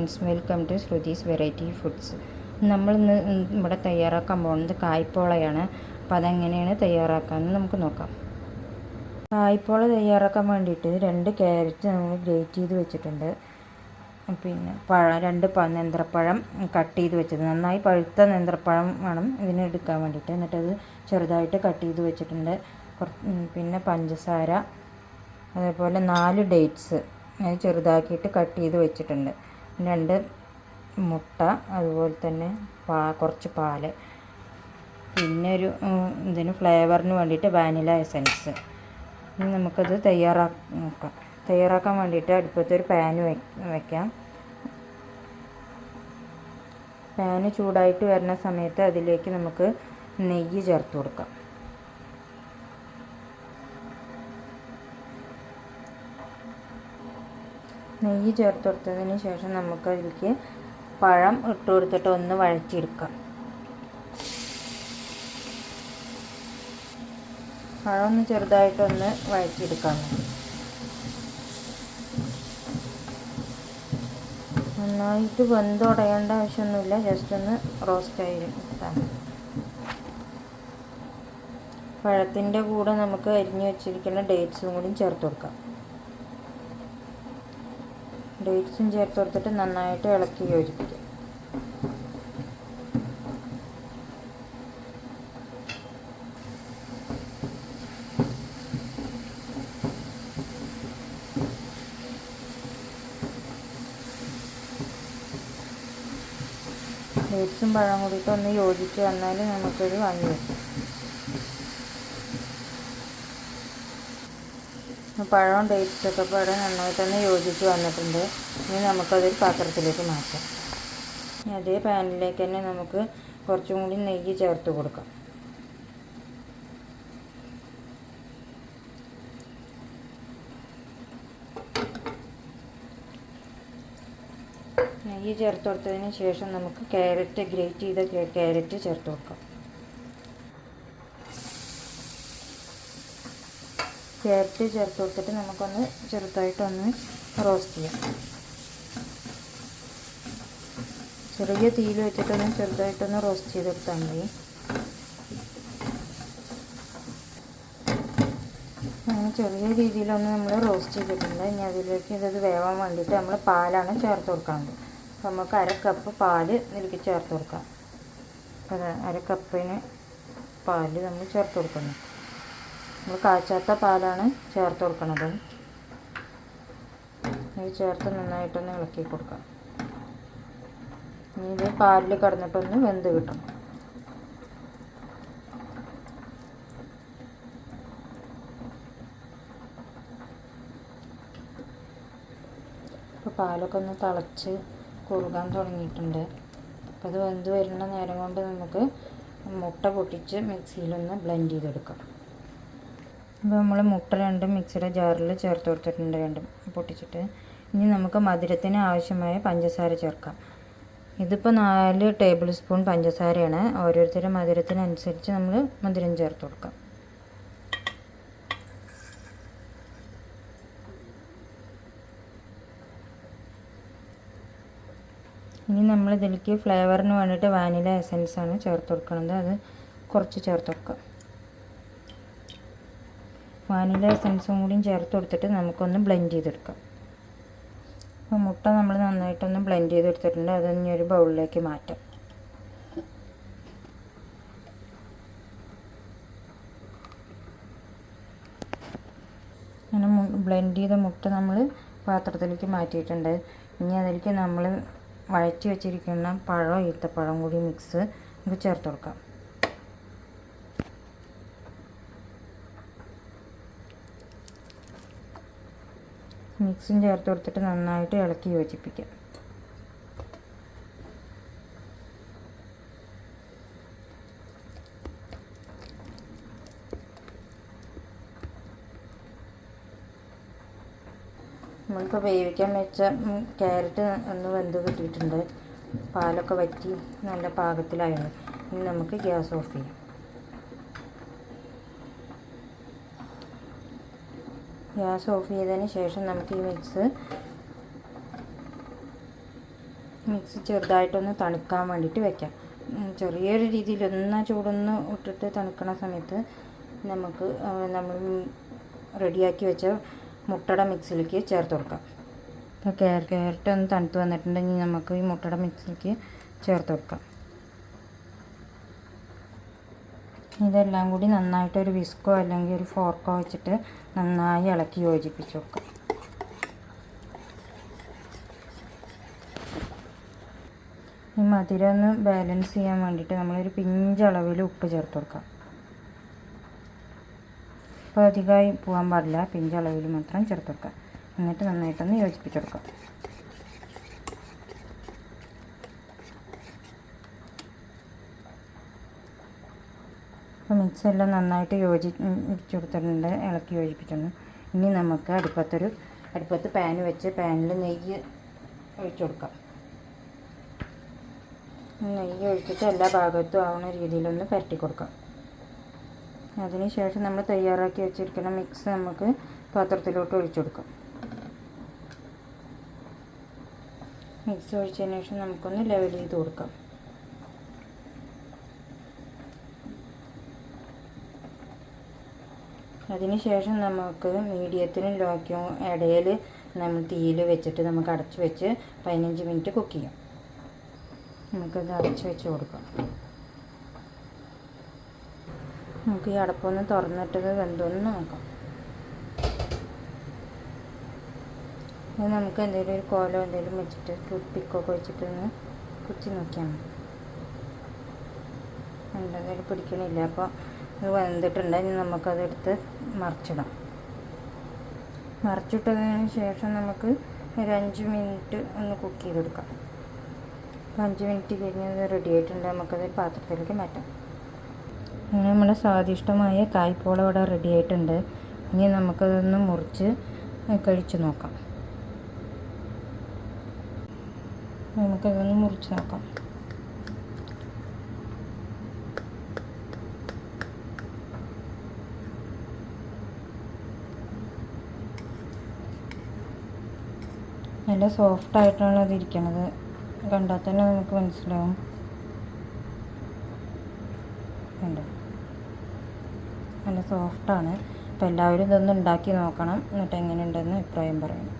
Friends welcome to Shruthi's variety foods നമ്മൾ ഇന്ന് ഇവിടെ തയ്യാറാക്കാൻ പോകുന്നത് കായ്പോളയാണ്. അപ്പോൾ അതെങ്ങനെയാണ് തയ്യാറാക്കാമെന്ന് നമുക്ക് നോക്കാം. കായ്പോള തയ്യാറാക്കാൻ വേണ്ടിയിട്ട് രണ്ട് ക്യാരറ്റ് നമ്മൾ ഗ്രേറ്റ് ചെയ്ത് വെച്ചിട്ടുണ്ട്. പിന്നെ പഴം രണ്ട് നേന്ത്രപ്പഴം കട്ട് ചെയ്ത് വെച്ചത് നന്നായി പഴുത്ത നേന്ത്രപ്പഴം വേണം ഇതിന് എടുക്കാൻ വേണ്ടിയിട്ട്. എന്നിട്ടത് ചെറുതായിട്ട് കട്ട് ചെയ്ത് വെച്ചിട്ടുണ്ട്. പിന്നെ പഞ്ചസാര അതേപോലെ നാല് ഡേറ്റ്സ് അത് ചെറുതാക്കിയിട്ട് കട്ട് ചെയ്ത് വെച്ചിട്ടുണ്ട്. രണ്ട് മുട്ട അതുപോലെ തന്നെ പാ കുറച്ച് പാൽ. പിന്നെ ഒരു ഇതിന് ഫ്ലേവറിന് വേണ്ടിയിട്ട് വാനില എസൻസ്. ഇനി നമുക്കത് തയ്യാറാക്കാം തയ്യാറാക്കാൻ വേണ്ടിയിട്ട് അടുപ്പത്ത് ഒരു പാന് വയ്ക്കാം പാന് ചൂടായിട്ട് വരുന്ന സമയത്ത് അതിലേക്ക് നമുക്ക് നെയ്യ് ചേർത്ത് കൊടുക്കാം. നെയ്യ് ചേർത്ത് കൊടുത്തതിന് ശേഷം നമുക്ക് അതിലേക്ക് പഴം ഇട്ട് കൊടുത്തിട്ട് ഒന്ന് വഴറ്റിയെടുക്കാം. പഴം ഒന്ന് ചെറുതായിട്ടൊന്ന് വഴറ്റിയെടുക്കാം. നന്നായിട്ട് വെന്തുടയേണ്ട ആവശ്യമൊന്നുമില്ല ജസ്റ്റ് ഒന്ന് റോസ്റ്റ് ആയി എടുത്താൽ പഴത്തിന്റെ കൂടെ നമുക്ക് അരിഞ്ഞു വെച്ചിരിക്കുന്ന ഡേറ്റ്സും കൂടി ചേർത്ത് കൊടുക്കാം ഡേറ്റ്സും ചേർത്ത് കൊടുത്തിട്ട് നന്നായിട്ട് ഇളക്കി യോജിപ്പിക്കുക ഡേറ്റ്സും പഴം കൂടിയിട്ട് ഒന്ന് യോജിച്ച് വന്നാൽ നമുക്കൊരു വാങ്ങി വെക്കാം പഴവും ഡേറ്റ്സൊക്കെ പാടെ തന്നെ യോജിച്ച് വന്നിട്ടുണ്ട്. ഇനി നമുക്കതൊരു പാത്രത്തിലേക്ക് മാറ്റാം. ഇനി അതേ പാനിലേക്ക് തന്നെ നമുക്ക് കുറച്ചും കൂടി നെയ്യ് ചേർത്ത് കൊടുക്കാം. നെയ്യ് ചേർത്ത് കൊടുത്തതിന് ശേഷം നമുക്ക് ക്യാരറ്റ് ഗ്രേറ്റ് ചെയ്ത ക്യാരറ്റ് ചേർത്ത് കൊടുക്കാം. ക്യാരറ്റ് ചേർത്ത് കൊടുത്തിട്ട് നമുക്കൊന്ന് ചെറുതായിട്ടൊന്ന് റോസ്റ്റ് ചെയ്യാം. ചെറിയ തീയിൽ വെച്ചിട്ടൊന്ന് ചെറുതായിട്ടൊന്ന് റോസ്റ്റ് ചെയ്തെടുത്താൽ മതി. അങ്ങനെ ചെറിയ രീതിയിലൊന്നും നമ്മൾ റോസ്റ്റ് ചെയ്തിട്ടുണ്ട്. ഇനി അതിലേക്ക് ഇതത് വേവാൻ വേണ്ടിയിട്ട് നമ്മൾ പാലാണ് ചേർത്ത് കൊടുക്കുന്നത് അപ്പോൾ നമുക്ക് അര കപ്പ് പാൽ ഇതിലേക്ക് ചേർത്ത് കൊടുക്കാം. അത് അര കപ്പിന് പാൽ നമ്മൾ ചേർത്ത് കൊടുക്കുന്നു. നമ്മൾ കാച്ചാത്ത പാലാണ് ചേർത്ത് കൊടുക്കുന്നത് ചേർത്ത് നന്നായിട്ടൊന്ന് ഇളക്കി കൊടുക്കാം. ഇനി ഇത് പാലിൽ കടന്നിട്ടൊന്ന് വെന്ത് കിട്ടണം ഇപ്പോൾ പാലൊക്കെ ഒന്ന് തിളച്ച് കുറുകാൻ തുടങ്ങിയിട്ടുണ്ട്. അപ്പോൾ അത് വെന്ത് വരുന്ന നേരം കൊണ്ട് നമുക്ക് മുട്ട പൊട്ടിച്ച് മിക്സിയിലൊന്ന് ബ്ലെൻഡ് ചെയ്തെടുക്കാം. അപ്പോൾ നമ്മൾ മുട്ട രണ്ടും മിക്സിയുടെ ജാറിൽ ചേർത്ത് കൊടുത്തിട്ടുണ്ട് രണ്ടും പൊട്ടിച്ചിട്ട്. ഇനി നമുക്ക് മധുരത്തിന് ആവശ്യമായ പഞ്ചസാര ചേർക്കാം. ഇതിപ്പോൾ നാല് ടേബിൾ സ്പൂൺ പഞ്ചസാരയാണ്. ഓരോരുത്തരുടെ മധുരത്തിനനുസരിച്ച് നമ്മൾ മധുരം ചേർത്ത് കൊടുക്കാം. ഇനി നമ്മൾ ഇതിലേക്ക് ഫ്ലേവറിന് വേണ്ടിയിട്ട് വാനില എസൻസ് ആണ് ചേർത്ത് കൊടുക്കുന്നത്. അത് കുറച്ച് ചേർത്ത് കൊടുക്കാം. വാനില എസൻസും കൂടിയും ചേർത്ത് കൊടുത്തിട്ട് നമുക്കൊന്ന് ബ്ലെൻഡ് ചെയ്തെടുക്കാം. അപ്പോൾ മുട്ട നമ്മൾ നന്നായിട്ടൊന്ന് ബ്ലെൻഡ് ചെയ്തെടുത്തിട്ടുണ്ട്. അത് ഇനി ഒരു ബൗളിലേക്ക് മാറ്റാം. അങ്ങനെ ബ്ലെൻഡ് ചെയ്ത മുട്ട നമ്മൾ പാത്രത്തിലേക്ക് മാറ്റിയിട്ടുണ്ട്. ഇനി അതിലേക്ക് നമ്മൾ വഴറ്റി വെച്ചിരിക്കുന്ന പഴം ഈത്തപ്പഴം കൂടി മിക്സ് നമുക്ക് ചേർത്ത് കൊടുക്കാം. മിക്സും ചേർത്ത് കൊടുത്തിട്ട് നന്നായിട്ട് ഇളക്കി യോജിപ്പിക്കാം. നമ്മളിപ്പോൾ വേവിക്കാൻ വെച്ച ക്യാരറ്റ് ഒന്ന് വെന്ത് കിട്ടിയിട്ടുണ്ട്. പാലൊക്കെ വറ്റി നല്ല പാകത്തിലായിരുന്നു ഇനി നമുക്ക് ഗ്യാസ് ഓഫ് ചെയ്യാം. ഗ്യാസ് ഓഫ് ചെയ്തതിന് ശേഷം നമുക്ക് ഈ മിക്സ് മിക്സ് ചെറുതായിട്ടൊന്ന് തണുക്കാൻ വേണ്ടിയിട്ട് വെക്കാം. ചെറിയൊരു രീതിയിൽ ഒന്ന് ചൂടൊന്ന് ഇട്ടിട്ട് തണുക്കണ സമയത്ത് നമുക്ക് നമ്മൾ റെഡിയാക്കി വെച്ച മുട്ടയുടെ മിക്സിലേക്ക് ചേർത്ത് കൊടുക്കാം. ഇപ്പോൾ ക്യാര ക്യാരറ്റ് ഒന്ന് തണുത്ത് വന്നിട്ടുണ്ടെങ്കിൽ നമുക്ക് ഈ മുട്ടയുടെ മിക്സിലേക്ക് ചേർത്ത് കൊടുക്കാം. ഇതെല്ലാം കൂടി നന്നായിട്ട് ഒരു വിസ്കോ അല്ലെങ്കിൽ ഒരു ഫോർക്കോ വെച്ചിട്ട് നന്നായി ഇളക്കി യോജിപ്പിച്ച് വെക്കാം. ഈ മധുരം ഒന്ന് ബാലൻസ് ചെയ്യാൻ വേണ്ടിയിട്ട് നമ്മളൊരു പിഞ്ചളവിൽ ഉപ്പ് ചേർത്ത് കൊടുക്കാം. അപ്പോൾ അധികമായി പോകാൻ പാടില്ല. പിഞ്ചളവിൽ മാത്രം ചേർത്ത് കൊടുക്കാം. എന്നിട്ട് നന്നായിട്ടൊന്ന് യോജിപ്പിച്ച് കൊടുക്കാം. അപ്പോൾ മിക്സ് എല്ലാം നന്നായിട്ട് യോജിപ്പിച്ച് കൊടുത്തിട്ടുണ്ട്. ഇളക്കി യോജിപ്പിച്ചിട്ടുണ്ട് ഇനി നമുക്ക് അടുപ്പത്തൊരു അടുപ്പത്ത് പാൻ വെച്ച് പാനിൽ നെയ്യ് ഒഴിച്ചു കൊടുക്കാം. നെയ്യ് ഒഴിച്ചിട്ട് എല്ലാ ഭാഗത്തും ആവുന്ന രീതിയിലൊന്ന് പരട്ടി കൊടുക്കാം. അതിനുശേഷം നമ്മൾ തയ്യാറാക്കി വെച്ചിരിക്കുന്ന മിക്സ് നമുക്ക് പാത്രത്തിലോട്ട് ഒഴിച്ചു കൊടുക്കാം. മിക്സ് ഒഴിച്ചതിന് ശേഷം നമുക്കൊന്ന് ലെവൽ ചെയ്ത് കൊടുക്കാം. അതിന് ശേഷം നമുക്ക് മീഡിയത്തിനും ലോക്കും ഇടയിൽ നമ്മൾ തീയിൽ വെച്ചിട്ട് നമുക്ക് അടച്ചു വെച്ച് പതിനഞ്ച് മിനിറ്റ് കുക്ക് ചെയ്യാം. നമുക്കത് അടച്ചു വെച്ച് കൊടുക്കാം. നമുക്ക് ഈ അടപ്പൊന്ന് തുറന്നിട്ടത് വെന്തോന്ന് നോക്കാം. അത് നമുക്ക് എന്തെങ്കിലും ഒരു കോലോ എന്തെങ്കിലും വെച്ചിട്ട് ടൂത്ത് പിക്കൊക്കെ വെച്ചിട്ട് ഒന്ന് കുത്തി നോക്കിയാൽ മതി. എന്തെങ്കിലും പിടിക്കണില്ല. അപ്പോൾ ഇത് വെന്തിട്ടുണ്ട് ഇനി നമുക്കതെടുത്ത് മറിച്ചിടാം. മറിച്ചിട്ടതിന് ശേഷം നമുക്ക് ഒരു അഞ്ച് മിനിറ്റ് ഒന്ന് കുക്ക് ചെയ്തെടുക്കാം. അപ്പോൾ അഞ്ച് മിനിറ്റ് കഴിഞ്ഞ് അത് റെഡി ആയിട്ടുണ്ട്. നമുക്കത് പാത്രത്തിലേക്ക് മാറ്റാം. അങ്ങനെ നമ്മുടെ സ്വാദിഷ്ടമായ കായ്പോള ഇവിടെ റെഡി ആയിട്ടുണ്ട്. ഇനി നമുക്കതൊന്ന് മുറിച്ച് കഴിച്ചു നോക്കാം. നമുക്കതൊന്ന് മുറിച്ച് നോക്കാം. നല്ല സോഫ്റ്റ് ആയിട്ടാണ് അത് ഇരിക്കുന്നത് കണ്ടാൽ തന്നെ നമുക്ക് മനസ്സിലാവും. ഉണ്ട് നല്ല സോഫ്റ്റാണ് അപ്പോൾ എല്ലാവരും ഇതൊന്ന് ഉണ്ടാക്കി നോക്കണം. എന്നിട്ട് എങ്ങനെയുണ്ടെന്ന് അഭിപ്രായം പറയണം.